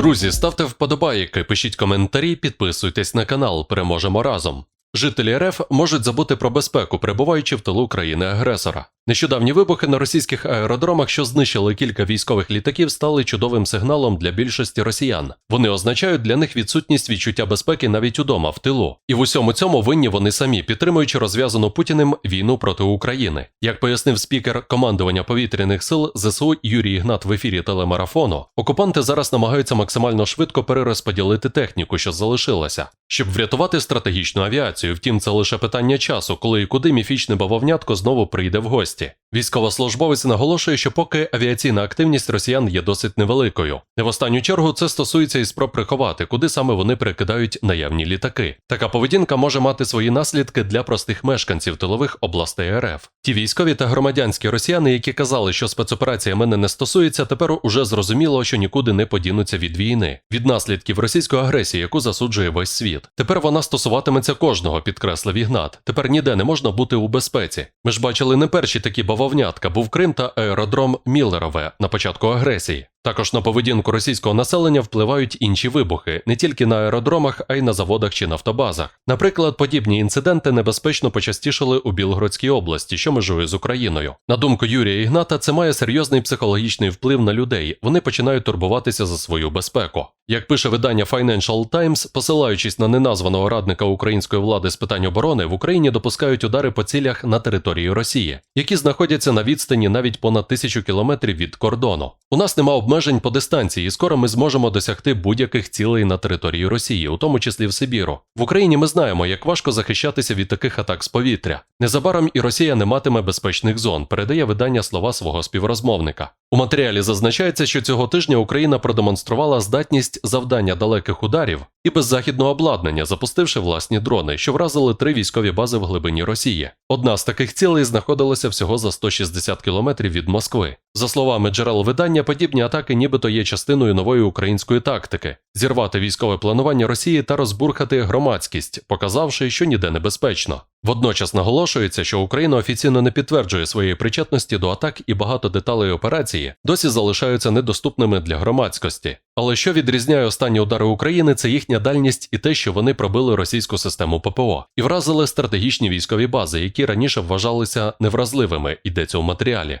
Друзі, ставте вподобайки, пишіть коментарі, підписуйтесь на канал. Переможемо разом. Жителі РФ можуть забути про безпеку, перебуваючи в тилу країни-агресора. Нещодавні вибухи на російських аеродромах, що знищили кілька військових літаків, стали чудовим сигналом для більшості росіян. Вони означають для них відсутність відчуття безпеки навіть удома в тилу. І в усьому цьому винні вони самі, підтримуючи розв'язану Путіним війну проти України. Як пояснив спікер командування повітряних сил ЗСУ Юрій Ігнат в ефірі телемарафону, окупанти зараз намагаються максимально швидко перерозподілити техніку, що залишилася, щоб врятувати стратегічну авіацію. Втім, це лише питання часу, коли і куди міфічне бавовнятко знову прийде в гості области. Військовослужбовець наголошує, що поки авіаційна активність росіян є досить невеликою. Не в останню чергу це стосується і спроб приховати, куди саме вони перекидають наявні літаки. Така поведінка може мати свої наслідки для простих мешканців тилових областей РФ. Ті військові та громадянські росіяни, які казали, що спецоперація мене не стосується, тепер уже зрозуміло, що нікуди не подінуться від війни, від наслідків російської агресії, яку засуджує весь світ. Тепер вона стосуватиметься кожного, підкреслив Ігнат. Тепер ніде не можна бути у безпеці. Ми ж бачили не перші такі бавовнятка, був Крим та аеродром Міллерове на початку агресії. Також на поведінку російського населення впливають інші вибухи не тільки на аеродромах, а й на заводах чи нафтобазах. Наприклад, подібні інциденти небезпечно почастішали у Білгородській області, що межує з Україною. На думку Юрія Ігната, це має серйозний психологічний вплив на людей. Вони починають турбуватися за свою безпеку. Як пише видання Financial Times, посилаючись на неназваного радника української влади з питань оборони, в Україні допускають удари по цілях на території Росії, які знаходяться на відстані навіть понад тисячу кілометрів від кордону. У нас нема обмежень по дистанції, і скоро ми зможемо досягти будь-яких цілей на території Росії, у тому числі в Сибіру. В Україні ми знаємо, як важко захищатися від таких атак з повітря. Незабаром і Росія не матиме безпечних зон, передає видання слова свого співрозмовника. У матеріалі зазначається, що цього тижня Україна продемонструвала здатність завдання далеких ударів і беззахідного обладнання, запустивши власні дрони, що вразили три військові бази в глибині Росії. Одна з таких цілей знаходилася всього за 160 кілометрів від Москви. За словами джерел видання, подібні атаки нібито є частиною нової української тактики зірвати військове планування Росії та розбурхати громадськість, показавши, що ніде небезпечно. Водночас наголошується, що Україна офіційно не підтверджує своєї причетності до атак і багато деталей операції досі залишаються недоступними для громадськості. Але що відрізняє останні удари України, це їхня дальність і те, що вони пробили російську систему ППО і вразили стратегічні військові бази, які раніше вважалися невразливими, йдеться у матеріалі.